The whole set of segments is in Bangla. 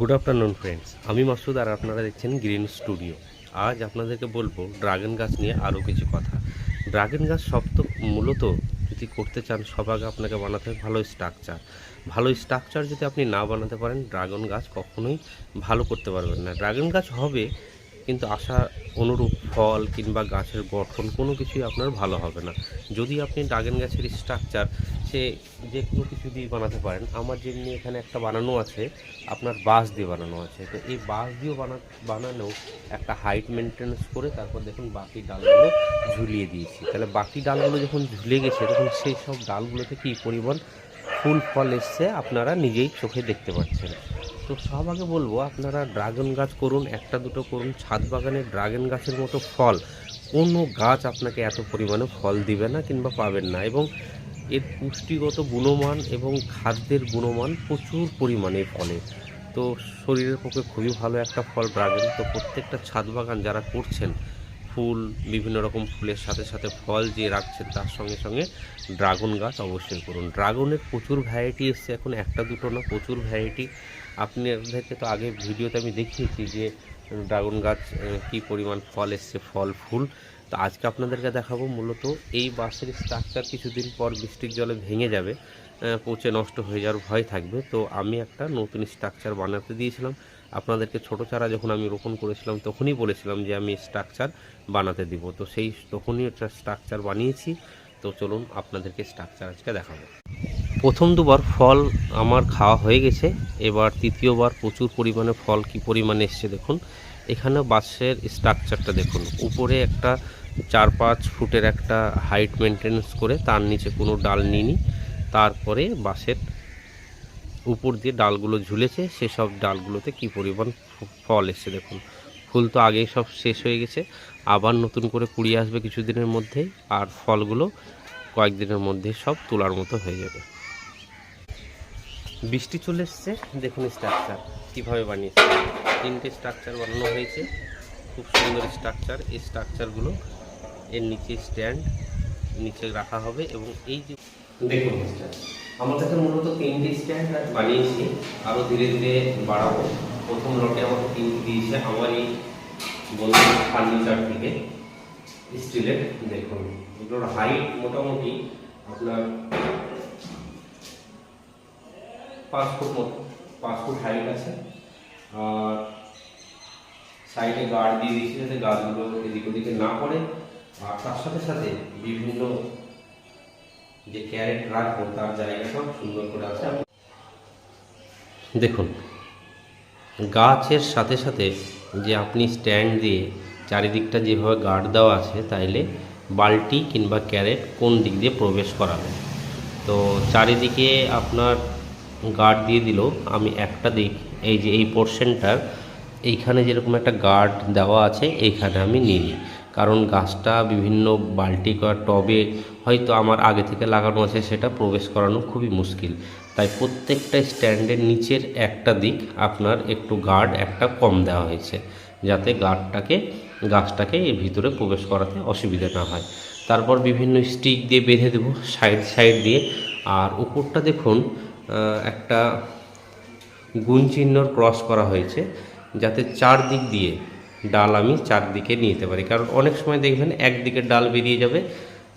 গুড আফটারনুন ফ্রেন্ডস আমি মাসুদ আর আপনারা দেখছেন গ্রিন স্টুডিও আজ আপনাদেরকে বলব ড্রাগন গাছ নিয়ে আরও কিছু কথা। ড্রাগন গাছ সব তো মূলত যদি করতে চান, সব আগে আপনাকে বানাতে হবে ভালো স্ট্রাকচার ভালো স্ট্রাকচার যদি আপনি না বানাতে পারেন, ড্রাগন গাছ কখনোই ভালো করতে পারবেন না। ড্রাগন গাছ হবে, কিন্তু আশা অনুরূপ ফল কিংবা গাছের গঠন কোনো কিছুই আপনার ভালো হবে না। যদি আপনি ড্রাগন গাছের স্ট্রাকচার সে যে কোনো কিছু দিয়ে বানাতে পারেন। আমার যেমনি এখানে একটা বানানো আছে, আপনার বাঁশ দিয়ে বানানো আছে। তো এই বাঁশ দিয়েও বানা বানানো একটা হাইট মেনটেন্স করে তারপর দেখুন বাকি ডালগুলো ঝুলিয়ে দিয়েছি। তাহলে বাকি ডালগুলো যখন ঝুলে গেছে, তখন সেই সব ডালগুলোতে কী পরিমাণ ফুল ফল এসছে আপনারা নিজেই চোখে দেখতে পাচ্ছেন। তো সব আগে বলব, আপনারা ড্রাগন গাছ করুন, একটা দুটো করুন, ছাদ বাগানে ড্রাগন গাছের মতো ফল, কোনো গাছ আপনাকে এত পরিমাণে ফল দিবে না কিংবা পাবেন না। এবং এর পুষ্টিগত গুণমান এবং খাদ্যের গুণমান প্রচুর পরিমাণে ফলে। তো শরীরের পক্ষে খুবই ভালো একটা ফল ড্রাগন তো প্রত্যেকটা ছাদ বাগান যারা করছেন, ফুল, বিভিন্ন রকম ফুলের সাথে সাথে ফল যে রাখছেন, তার সঙ্গে সঙ্গে ড্রাগন গাছ অবশ্যই করুন। ড্রাগনের প্রচুর ভ্যারাইটি এসছে এখন, একটা দুটো না, প্রচুর ভ্যারাইটি আপনাদেরকে তো আগে ভিডিওতে আমি দেখিয়েছি যে, ড্রাগন গাছ কী পরিমাণ ফল এসছে, ফল, ফুল। তো আজকে আপনাদেরকে দেখাবো মূলত এই বাঁশের স্ট্রাকচার কিছুদিন পর বৃষ্টির জলে ভেঙে যাবে পচে নষ্ট হয়ে যাওয়ার ভয় থাকবে। তো আমি একটা নতুন স্ট্রাকচার বানাতে দিয়েছিলাম। আপনাদেরকে ছোট চারা যখন আমি রোপণ করেছিলাম তখনই বলেছিলাম যে আমি স্ট্রাকচার বানাতে দিব। তো সেই তখনই একটা স্ট্রাকচার বানিয়েছি। তো চলুন আপনাদেরকে স্ট্রাকচার আজকে দেখাবো। প্রথম দুবার ফল আমার খাওয়া হয়ে গেছে। এবার তৃতীয়বার প্রচুর পরিমাণে ফল কি পরিমাণে এসছে দেখুন। এখানে বাঁশের স্ট্রাকচারটা দেখুন। উপরে একটা চার পাঁচ ফুটের একটা হাইট মেনটেন্স করে তার নিচে কোনো ডাল নিইনি। তারপরে বাঁশের উপর দিয়ে ডালগুলো ঝুলেছে। সেসব ডালগুলোতে কি পরিমাণ ফল এসছে দেখুন। ফুল তো আগেই সব শেষ হয়ে গেছে। আবার নতুন করে কুড়িয়ে আসবে কিছুদিনের মধ্যেই আর ফলগুলো কয়েকদিনের মধ্যে সব তোলার মতো হয়ে যাবে। বৃষ্টি চলে এসছে। দেখুন স্ট্রাকচার কীভাবে বানিয়েছে। তিনটে স্ট্রাকচার বানানো হয়েছে। খুব সুন্দর স্ট্রাকচার এই স্ট্রাকচারগুলো এর নিচে স্ট্যান্ড, নিচে রাখা হবে এবং এই যে দেখুন আমার কাছে মূলত তিনটে স্ট্যান্ড বানিয়েছি আরও ধীরে ধীরে বাড়াবো। প্রথম লটে আমাকে তিনটে দিয়েছে আমার এই বন্ধু ফার্নিচার থেকে, স্টিলের, দেখুন। এগুলোর হাইট মোটামুটি আপনার পাঁচ ফুট মতো, পাঁচ ফুট হাইট আছে। আর সাইডে গার্ড দিয়ে দিয়েছি যাতে গাছগুলো এদিক ওদিকে না পড়ে। আর তার সাথে সাথে বিভিন্ন যে ক্যারেট রাখব, তার জায়গাটাও সুন্দর করে আছে। দেখুন, গাছের সাথে সাথে যে আপনি স্ট্যান্ড দিয়ে চারিদিকটা যেভাবে গার্ড দেওয়া আছে, তাইলে বালতি কিংবা ক্যারেট কোন দিক দিয়ে প্রবেশ করাবে? তো চারিদিকে আপনার গার্ড দিয়ে দিল, আমি একটা দিক, এই যে এই পোর্শনটার এইখানে যেরকম একটা গার্ড দেওয়া আছে, এইখানে আমি নিই। কারণ গাছটা বিভিন্ন বালতি বা টবে হয়তো আমার আগে থেকে লাগানো আছে, সেটা প্রবেশ করানো খুবই মুশকিল। তাই প্রত্যেকটা স্ট্যান্ডের নিচের একটা দিক আপনার একটু গার্ড একটা কম দেওয়া হয়েছে, যাতে গার্ডটাকে গাছটাকে এর ভিতরে প্রবেশ করাতে অসুবিধা না হয়। তারপর বিভিন্ন স্টিক দিয়ে বেঁধে দেবো সাইড সাইড দিয়ে। আর উপরটা দেখুন একটা গুণ চিহ্নর ক্রস করা হয়েছে, যাতে চার দিক দিয়ে ডাল আমি চারদিকে নিয়ে যেতে পারি। কারণ অনেক সময় দেখবেন একদিকে ডাল বেরিয়ে যাবে,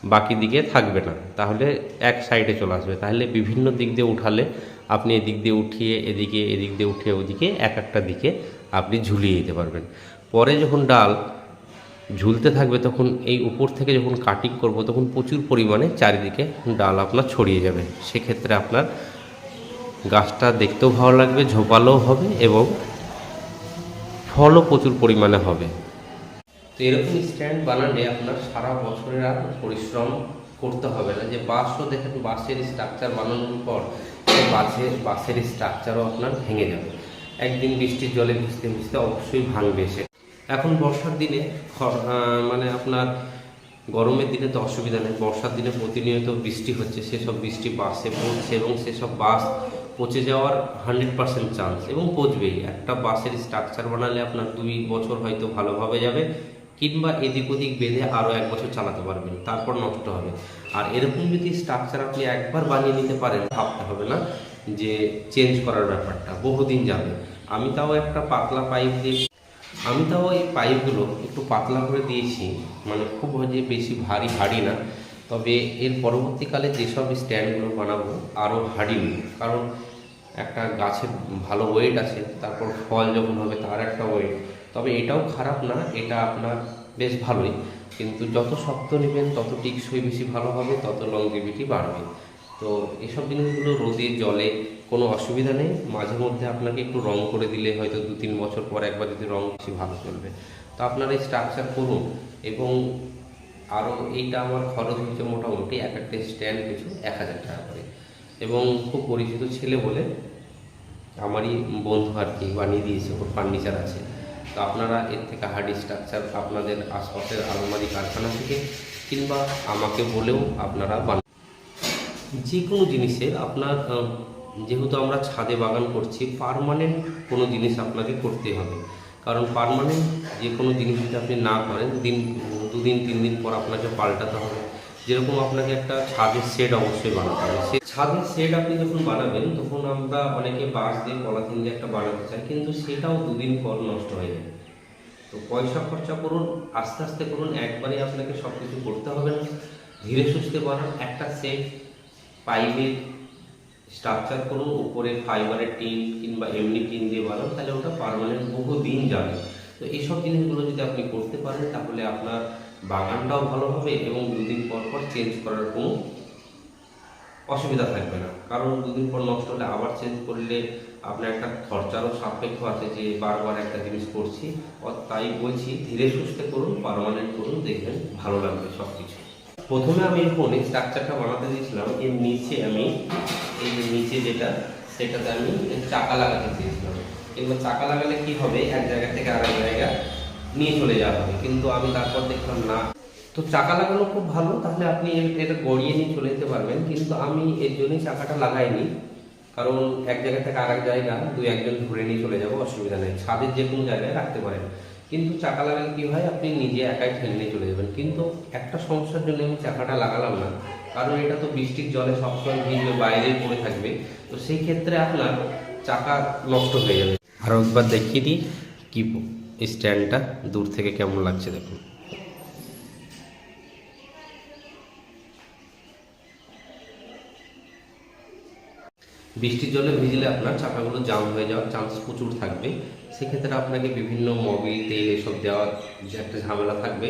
বাকি দিকে থাকবে না। তাহলে এক সাইডে চলে আসবে। তাহলে বিভিন্ন দিক দিয়ে উঠালে আপনি এদিক দিয়ে উঠিয়ে এদিকে, এদিক দিয়ে উঠিয়ে ওদিকে এক একটা দিকে আপনি ঝুলিয়ে দিতে পারবেন। পরে যখন ডাল ঝুলতে থাকবে তখন এই উপর থেকে যখন কাটিং করব তখন প্রচুর পরিমাণে চারিদিকে ডাল আপনার ছড়িয়ে যাবে। সেক্ষেত্রে আপনার গাছটা দেখতেও ভালো লাগবে, ঝোপালোও হবে এবং ফলও প্রচুর পরিমাণে হবে। তো এরকম স্ট্যান্ড বানালে আপনার সারা বছরের আর পরিশ্রম করতে হবে না। যে বাঁশও দেখেন বাঁশের স্ট্রাকচার বানানোর পর সেই বাঁশের বাঁশের স্ট্রাকচারও আপনার ভেঙে যাবে। একদিন বৃষ্টির জলে ভিজতে ভিজতে অবশ্যই ভাঙবে সে। এখন বর্ষার দিনে মানে আপনার গরমের দিনে তো অসুবিধা নেই। বর্ষার দিনে প্রতিনিয়ত বৃষ্টি হচ্ছে। সেসব বৃষ্টি বাসে পড়ছে এবং সেসব বাস পচে যাওয়ার হান্ড্রেড পার্সেন্ট চান্স এবং পচবেই একটা বাসের স্ট্রাকচার বানালে আপনার দুই বছর হয়তো ভালোভাবে যাবে, কিংবা এদিক ওদিক বেঁধে আরও এক বছর চালাতে পারবেন। তারপর নষ্ট হবে। আর এরকম যদি স্ট্রাকচার আপনি একবার বানিয়ে নিতে পারেন, ভাবতে হবে না যে চেঞ্জ করার ব্যাপারটা, বহুদিন যাবে। আমি তাও একটা পাতলা পাইপ দিয়ে, আমি তাও এই পাইপগুলো একটু পাতলা করে দিয়েছি। মানে খুব যে বেশি ভারী ভারী না। তবে এর পরবর্তীকালে যেসব স্ট্যান্ডগুলো বানাবো আরও নেব। কারণ একটা গাছের ভালো ওয়েট আছে, তারপর ফল যখন হবে তার একটা ওয়েট তবে এটাও খারাপ না, এটা আপনার বেশ ভালোই, কিন্তু যত শক্ত নেবেন, তত টিকসই বেশি ভালো হবে, তত লংজিভিটি বাড়বে তো এসব জিনিসগুলো রোদে, জলে কোনো অসুবিধা নেই, মাঝে মধ্যে আপনাকে একটু রং করে দিলে হয়তো দু তিন বছর পর একবার যদি রং বেশি ভালো চলবে তো আপনারা এই স্ট্রাকচার করুন এবং আরও এইটা আমার খরচ হচ্ছে মোটামুটি এক একটা স্ট্যান্ড কিছু এক হাজার টাকা করে। এবং খুব পরিচিত ছেলে বলে আমারই বন্ধু আর কি বানিয়ে দিয়েছে, ওর ফার্নিচার আছে। তো আপনারা এর থেকে হার্ড স্ট্রাকচার আপনাদের আশপাশের আলমারি কারখানা থেকে কিংবা আমাকে বলেও আপনারা বানান যে কোনো জিনিসের আপনার যেহেতু আমরা ছাদে বাগান করছি পার্মানেন্ট কোনো জিনিস আপনাকে করতে হবে। কারণ পার্মানেন্ট যে কোনো জিনিস যদি আপনি না করেন, দিন দুদিন তিন দিন পর আপনাকে পাল্টাতে হবে। যেরকম আপনাকে একটা ছাদের সেট অবশ্যই বানাতে হবে। সে ছাদের সেট আপনি যখন বানাবেন, তখন আমরা অনেকে বাঁশ দিয়ে পলাথিন দিয়ে একটা বানাতে চাই, কিন্তু সেটাও দুদিন পর নষ্ট হয়ে যাবে তো পয়সা খরচা করুন, আস্তে আস্তে করুন একবারে আপনাকে সব কিছু করতে হবে না। ধীরে সুস্থে বানান, একটা সেট পাইপের স্ট্রাকচার করুন, উপরে ফাইবারের টিন কিংবা এমনি টিন দিয়ে বানান, তাহলে ওটা পারমানেন্ট বহু দিন যাবে। তো এইসব জিনিসগুলো যদি আপনি করতে পারেন, তাহলে আপনার বাগানটাও ভালো হবে এবং দুদিন পর পর চেঞ্জ করার কোনো অসুবিধা থাকবে না। কারণ দুদিন পর নষ্ট হলে আবার চেঞ্জ করলে আপনার একটা খরচারও সাপেক্ষ আছে যে বারবার একটা জিনিস করছি। তাই বলছি, ধীরে সুস্থে করুন পারমানেন্ট করুন, দেখবেন ভালো লাগবে সব কিছু প্রথমে আমি এই স্ট্রাকচারটা বানাতে দিয়েছিলাম, এর নিচে আমি, এই যে নিচে যেটা, সেটাতে আমি চাকা লাগাতে চেয়েছিলাম। এবার চাকা লাগালে কি হবে? এক জায়গা থেকে আরেক জায়গা নিয়ে চলে যাওয়া হবে, কিন্তু আমি তারপর দেখলাম না। তো চাকা লাগানো খুব ভালো, তাহলে আপনি এটা গড়িয়ে নিয়ে চলে যেতে পারবেন, কিন্তু আমি এর জন্যই চাকাটা লাগাইনি, কারণ এক জায়গা থেকে আরেক জায়গা, দুই একজন ধরে নিয়ে চলে যাব, অসুবিধা নেই। ছাদের যে কোনো জায়গায় রাখতে পারেন। কিন্তু চাকা লাগালে কী হয়, আপনি নিজে একাই ঠেলে নিয়ে চলে যাবেন। কিন্তু একটা সমস্যার জন্য আমি চাকাটা লাগালাম না, কারণ এটা তো বৃষ্টির জলে সবসময় ভিজবে, বাইরে পড়ে থাকবে। তো সেই ক্ষেত্রে আপনার চাকা নষ্ট হয়ে যাবে। আরও একবার দেখিয়ে দিই, কি স্ট্যান্ডটা দূর থেকে কেমন লাগছে দেখুন। বৃষ্টির জলে ভিজলে আপনার চাকাগুলো জাম হয়ে যাওয়ার চান্স প্রচুর থাকবে। সেক্ষেত্রে আপনাকে বিভিন্ন মোবিল, তেল এসব দেওয়ার যে একটা ঝামেলা থাকবে।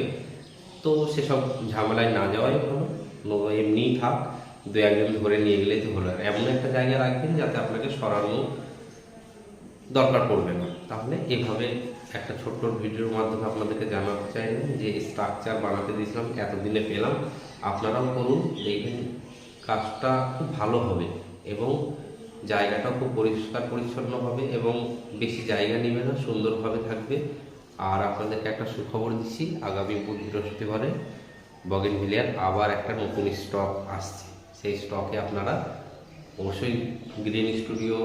তো সেসব ঝামেলায় না যাওয়াই ভালো। এমনিই থাক, দু একজন ধরে নিয়ে গেলেই তো হলো। এমন একটা জায়গায় রাখবেন যাতে আপনাকে সরানো দরকার পড়বে না। তাহলে এভাবে একটা ছোট্ট ভিডিওর মাধ্যমে আপনাদেরকে জানাতে চাইলাম যে স্ট্রাকচার বানাতে দিয়েছিলাম, এতদিনে পেলাম। আপনারাও করুন, দেখবেন কাজটা খুব ভালো হবে এবং জায়গাটাও খুব পরিষ্কার পরিচ্ছন্ন হবে এবং বেশি জায়গা নেবে না, সুন্দরভাবে থাকবে। আর আপনাদেরকে একটা সুখবর দিচ্ছি, আগামী বৃহস্পতিবারে বগেন ভিলিয়ার আবার একটা নতুন স্টক আসছে। সেই স্টকে আপনারা অবশ্যই গ্রিন স্টুডিও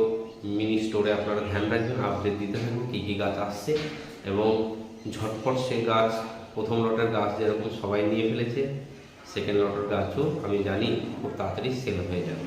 মিনি স্টোরে আপনারা ধ্যান রাখবেন আপডেট দিতে থাকবেন কী কী গাছ আসছে এবং ঝটপট সে গাছ, প্রথম লটের গাছ যেরকম সবাই নিয়ে ফেলেছে সেকেন্ড লটের গাছও আমি জানি খুব তাড়াতাড়ি সেল হয়ে যাবে।